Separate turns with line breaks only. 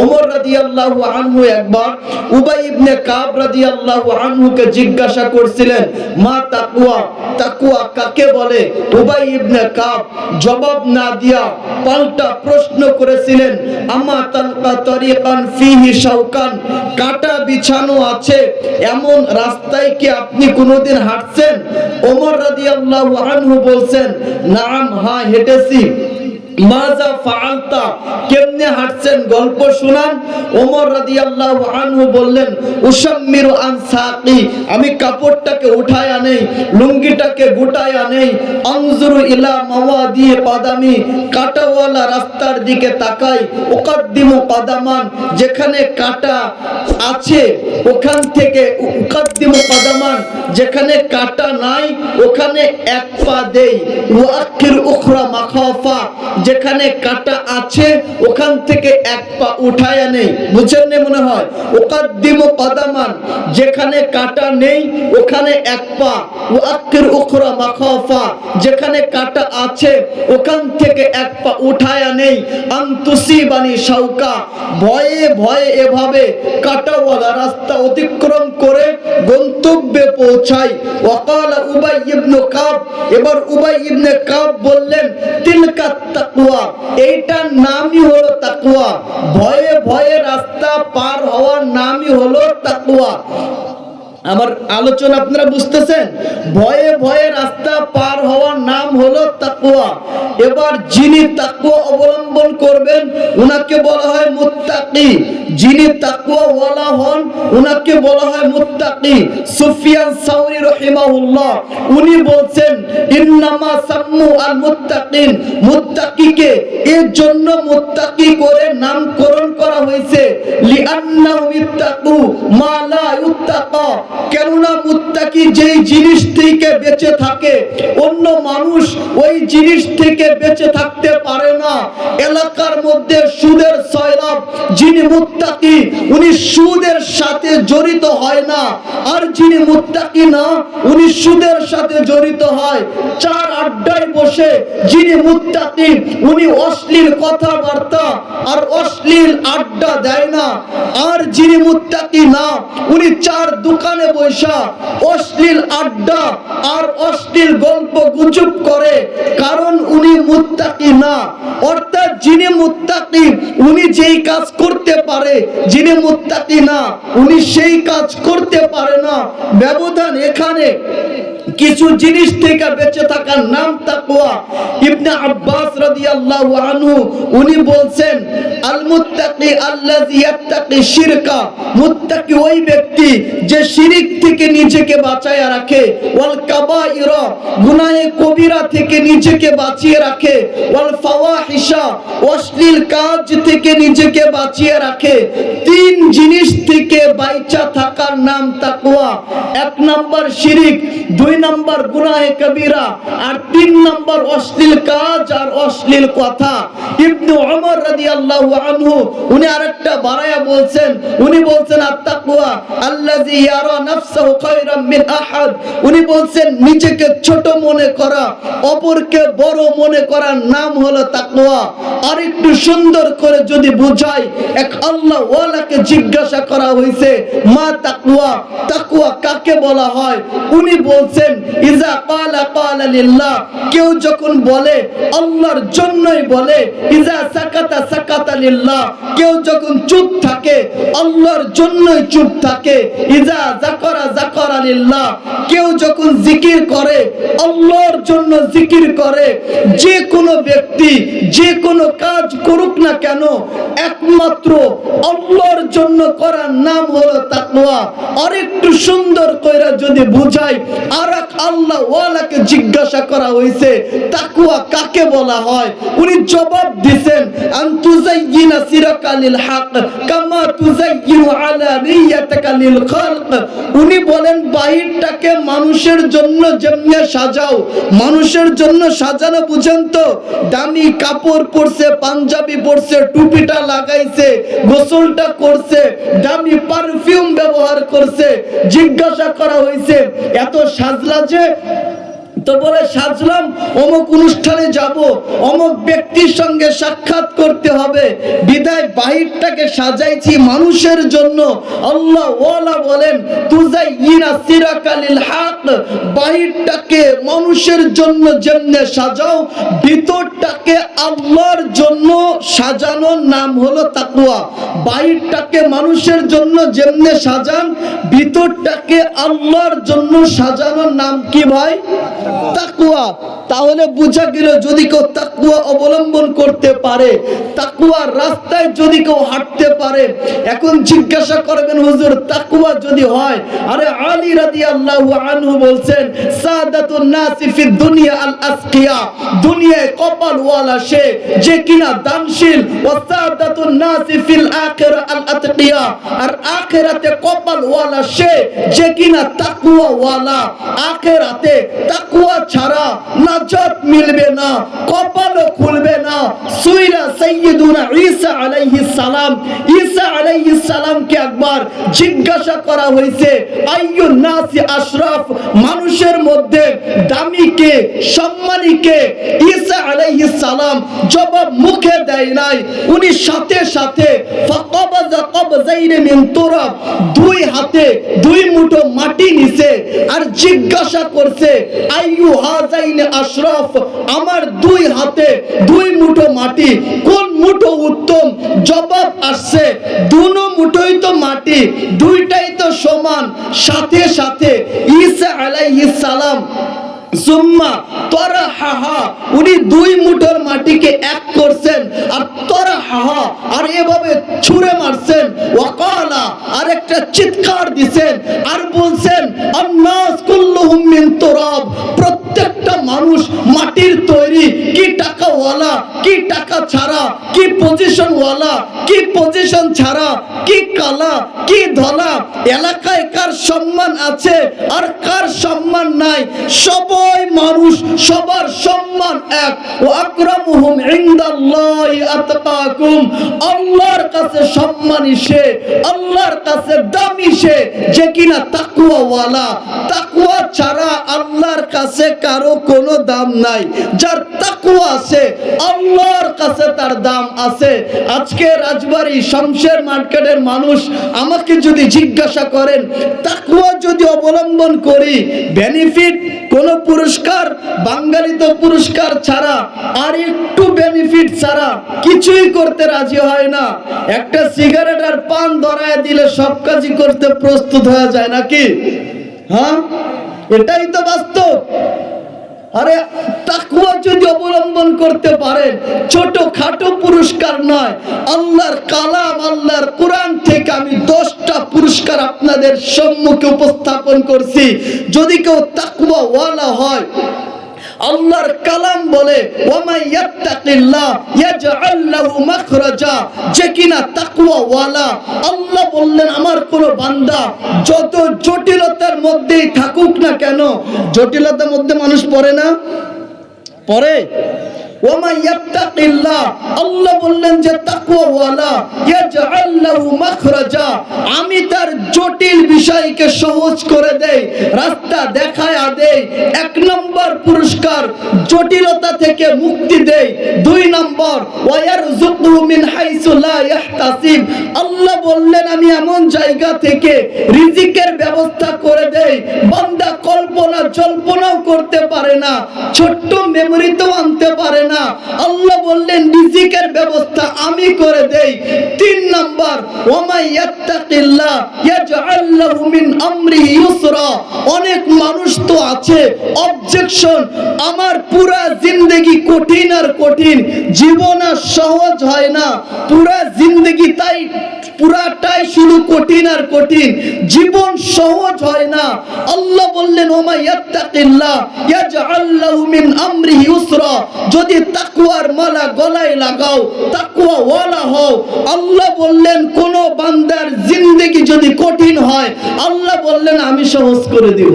ওমর রাদিয়াল্লাহু আনহু একবার উবাই ইবনে কাব রাদিয়াল্লাহু আনহুকে জিজ্ঞাসা করছিলেন, মা তাকওয়া তাকওয়া কাকে বলে? উবাই ইবনে কাব জবাব না দিয়া পাল্টা প্রশ্ন করেছিলেন, আমা তালকা তরিকান ফিহি শাওকান কাটা বিছানো আছে, এমন রাস্তায় কি আপনি কোনোদিন হাঁটছেন? ওমর রাদিয়াল্লাহু আনহু বলছেন, নাম হ্যাঁ হেঁটেছি। মাজা ফাআলতা? কেমনে হাঁটছেন? গল্প শুনান। ওমর রাদিয়াল্লাহু আনহু বললেন, উসাম্মিরু আন সাকি। আমি কাপড়টাকে উঠায় আনেই লুঙ্গিটাকে গুটায় আনেই আনজুরু ইলা মাওয়াদি কদামি, কাটাওয়ালা রাস্তার দিকে তাকাই। উকাদ্দিমু কদামান, যেখানে কাটা আছে, ওখান থেকে উকাদ্দিমু পাদামান যেখানে কাটা নাই, ওখানে এক পা দেই। ওয়াকির উখরা মাখাফা যেখানে কাটা আছে, ওখান থেকে এক পা উঠায় নেই। বুঝছেন না মনে হয়? ওকাদ্দিমু কদামান, যেখানে কাটা নেই, ওখানে এক পা। ওয়াকির উখরা মাখাফা, যেখানে কাটা আছে, ওখান থেকে এক পা উঠায় নেই। আন্তুসিবানি শাউকা, ভয়ে ভয়ে এভাবে কাটাওয়ালা রাস্তা অতিক্রম করে গন্তব্যে পৌঁছাই ওয়াকাল উবাই ইবনে কাব, এবার উবাই ইবনে কাব বললেন, তিলকা তাকওয়া। এইটার নামই হলো তাকুয়া ভয়ে ভয়ে রাস্তা পার হওয়ার নামই হলো তাকওয়া। আমার আলোচনা আপনারা বুঝতেছেন? ভয়ে ভয়ে রাস্তা পার হওয়ার নাম হলো তাকুয়া এবার যিনি তাকুয়া অবলম্বন করবেন, উনাকে বলা হয় মুত্তাকি। যিনি তাকুয়া ওয়ালা হন, উনাকে বলা হয় মুত্তাকি। সুফিয়ান সাউরি রহিমাহুল্লাহ, উনি বলছেন, ইন্নামা সাম্মু আল মুত্তাকিন। মুত্তাকিকে এর জন্য মুত্তাকি করে নামকরণ করা হয়েছে। লিআন্নাহুম ইত্তাকু মা লা ইত্তাকা কেননা মুত্তাকি যেই জিনিস থেকে বেঁচে থাকে, অন্য মানুষ ওই জিনিস থেকে বেঁচে থাকতে পারে না। এলাকার মধ্যে সুদের সয়লাভ যিনি মুত্তাকি, উনি সুদের সাথে জড়িত হয় না। আর যিনি মুত্তাকি না, উনি সুদের সাথে জড়িত হয়। চার আড্ডায় বসে যিনি মুত্তাকি, উনি অশ্লীল কথাবার্তা আর অশ্লীল আড্ডা দেয় না। আর যিনি মুত্তাকি না, উনি চার দোকানে বৈশা অশ্লীল আড্ডা আর অশ্লীল গল্প গুজব করে। কারণ উনি মুত্তাকি না। অর্থাৎ যিনি মুত্তাকি, উনি যেই কাজ করতে পারে যিনি মুত্তাকি না উনি সেই কাজ করতে পারে না। ব্যবধান এখানে। কিছু জিনিস থেকে বেঁচে থাকার নাম তাকওয়া। ইবনে আব্বাস রাদিয়াল্লাহু আনহু, উনি বলছেন আল মুত্তাকি আল্লাযী ইয়াত্তাকি শিরকা, মুত্তাকি ওই ব্যক্তি যে শিরিক থেকে নিজেকে বাঁচায় রাখে, ওয়াল কাবাইরা গুনাহে কবিরা থেকে নিজেকে বাঁচিয়ে রাখে, ওয়াল ফাওয়াহিশা, অশ্লীল কাজ থেকে নিজেকে বাঁচিয়ে রাখে। তিন জিনিস থেকে বাইচা থাকার নাম তাকওয়া। এক নাম্বার শিরিক, দুই নাম্বার গুনাহে কবিরা আর তিন নাম্বার অশ্লীল কাজ আর অশ্লীল কথা। ইবনে ওমর রাদিয়াল্লাহু আনহু, উনি আরেকটা বাড়ায়া বলছেন। উনি বলছেন আত্তাকওয়া আল্লাযী ইয়ারা নাফসাহু খায়রাম মিন আহাদ। উনি বলছেন, নিজেকে ছোট মনে করা, অপরকে বড় মনে করার নাম হলো তাকওয়া। আর একটু সুন্দর করে যদি বুঝাই, এক আল্লাহ ওয়ালাকে জিজ্ঞাসা করা হয়েছে মা তাকওয়া তাকওয়া কাকে বলা হয়? উনি বলছেন ইজা ক্বালা ক্বালা লিল্লাহ। কেউ যখন বলে, আল্লাহর জন্যই বলে, ইজা সাকাতা সাকাতা লিল্লাহ। কেউ যখন চুপ থাকে, আল্লাহর জন্যই চুপ থাকে, ইজা যাকারা যাকারা লিল্লাহ। কেউ যখন জিকির করে, আল্লাহর জন্য জিকির করে, যে কোনো ব্যক্তি, যে কোনো কাজ করুক না কেন, একমাত্র আল্লাহর জন্য করার নাম হলো তাকওয়া। আর একটু সুন্দর কইরা যদি বুঝাই আর বাহিরটাকে মানুষের জন্য সাজাও, মানুষের জন্য সাজানো বুঝেন তো, দামি কাপড় পরছে, পাঞ্জাবি পরছে, টুপিটা লাগাইছে, গোসলটা করছে, দামি পারফিউম ব্যবহার করছে। জিজ্ঞাসা করা হয়েছে, এত সাজলা যে তো বলে, সাজলাম, অমুক অনুষ্ঠানে যাব, অমুক ব্যক্তির সঙ্গে সাক্ষাৎ করতে হবে। বিদায় বাহিরটাকে সাজাইছি মানুষের জন্য। আল্লাহ ওয়ালা বলেন তুজাই ইনা সিরাকালিল হক। বাহিরটাকে মানুষের জন্য যেমনে সাজাও, ভিতরটাকে আল্লাহর জন্য সাজানোর নাম হলো তাকুয়া বাহিরটাকে মানুষের জন্য যেমনে সাজান, ভিতরটাকে আল্লাহর জন্য সাজানোর নাম কি ভাই? তাকুয়া তাহলে বোঝা গেল যদি কেউ তাকুয়া অবলম্বন করতে পারে তাকুয়ার রাস্তায় যদি কেউ হাঁটতে পারে, এখন জিজ্ঞাসা করবেন, হুজুর তাকুয়া যদি হয়? আরে আলী রাদিয়াল্লাহু আনহু বলছেন, সাদাতুন নাসি ফিদ দুনিয়া আল আসকিয়া দুনিয়ায় কপাল ওয়ালা সে, যে কিনা দানশীল। ও সাদাতুন নাসি ফিল আখিরা আল আতকিয়া। আর আখিরাতে কপাল ওয়ালা সে, যে কিনা তাকুয়া ওয়ালা আখিরাতে তাকুয়া ছাড়া নাজাত মিলবে না, কপালও খুলবে না। সুইরা সাইয়্যিদুনা ঈসা আলাইহিস সালাম, ঈসা আলাইহিস সালামকে একবার জিজ্ঞাসা করা হয়েছে নাসি আশরাফ, মানুষের মধ্যে সালাম জবাব মুখে দেয় নাই। উনি সাথে সাথে দুই হাতে দুই মুঠো মাটি নিছে আর জিজ্ঞাসা করছে আশরাফ, আমার দুই হাতে দুই মুঠো মাটি, কোন মুঠো উত্তম? জবাব আসছে, দুনো মুঠোই তো মাটি, দুইটাই তো সমান। সাথে সাথে ঈসা আলাইহিস সালাম সুম্মা তরা হাহা উনি দুই মুঠোর মাটিকে এক করছেন, আর তরা হাহা আর এভাবে ছুঁড়ে মারছেন, ওয়াকালা আর একটা চিৎকার দিছেন, আর বলছেন, আন্নাস কুল্লুহুম মিন তুরাব। প্রত্যেকটা মানুষ মাটির তৈরি টাকাওয়ালা? কি টাকা ছাড়া? কি পজিশন ওয়ালা কি পজিশন ছাড়া? কি কালা? কি ধলা? এলাকায় কার সম্মান আছে আর কার সম্মান নাই? সবাই মানুষ, সবার সম্মান এক। ও আকরামুহুম ইনদাল্লাহি আতকাকুম। আল্লাহর কাছে সম্মানী সে, আল্লাহর কাছে দামি সে যে কিনা তাকওয়া ওয়ালা তাকওয়া ছাড়া আল্লাহর কাছে কারও কোনো দাম নাই। যার তাকওয়া আছে, আল্লাহর কাছে তার দাম আছে। আজকে রাজবাড়ি শমশের মার্কেটের মানুষ আমাকে যদি জিজ্ঞাসা করেন, তাকওয়া যদি অবলম্বন করি বেনিফিট কোন পুরস্কার, বাঙালি তো পুরস্কার ছাড়া, আর একটু বেনিফিট ছাড়া কিছুই করতে রাজি হয় না। একটা সিগারেট আর পান ধরায় দিলে সব কাজই করতে প্রস্তুত হয়ে যায় নাকি? হ্যাঁ? এটাই তো বাস্তব। আরে তাকুয়া যদি অবলম্বন করতে পারেন ছোট খাটো পুরস্কার নয়, আল্লাহর কালাম, আল্লাহর কোরআন থেকে আমি দশটা পুরস্কার আপনাদের সম্মুখে উপস্থাপন করছি। যদি কেউ তাকুয়া ওয়ালা হয় আল্লাহর কালাম বলে যে কিনা তাকওয়া ওয়ালা আল্লাহ বললেন, আমার কোন বান্দা যত জটিলতার মধ্যেই থাকুক না কেন? জটিলতার মধ্যে মানুষ পড়ে না? পড়ে? ওমা ইয়াত্তাকিল্লাহ। আল্লাহ বললেন যে, তাকওয়াওয়ালা, ইয়াজআল মাখরাজা, আমি তার জটিল বিষয়কে সহজ করে দেই, রাস্তা দেখায় দেই, এক নম্বর পুরস্কার জটিলতা থেকে মুক্তি দেই, দুই নম্বর ওয়ারযুকহু মিন হাইসু লা ইয়াহতাসিব। আল্লাহ বললেন, আমি এমন জায়গা থেকে রিজিকের ব্যবস্থা করে দেই, বান্দা কল্পনা জল্পনাও করতে পারে না, ছোট্ট মেমোরিতেও আনতে পারে আল্লাহ বললেন, রিজিকের ব্যবস্থা আমি করে দেই। তিন নাম্বার ইয়াত্তাকিল্লাহ মিন ইউসরা। অনেক মানুষ তো আছে অবজেকশন আমার পুরা জিন্দেগি কঠিন আর কঠিন। জীবন আর সহজ হয় না। পুরা জিন্দেগি তাই পুরাটাই শুধু কঠিন আর কঠিন। জীবন সহজ হয় না। আল্লাহ বললেন, ওমা ইয়াত্তাকিল্লাহ, ইয়াজআল লাহু মিন আমরিহি ইউসরা যদি তাকওয়ার মালা গলায় লাগাও, তাকওয়া ওয়ালা হও। আল্লাহ বললেন, কোন বান্দার জিন্দেগি যদি কঠিন হয়, আল্লাহ বললেন, আমি সহজ করে দিব।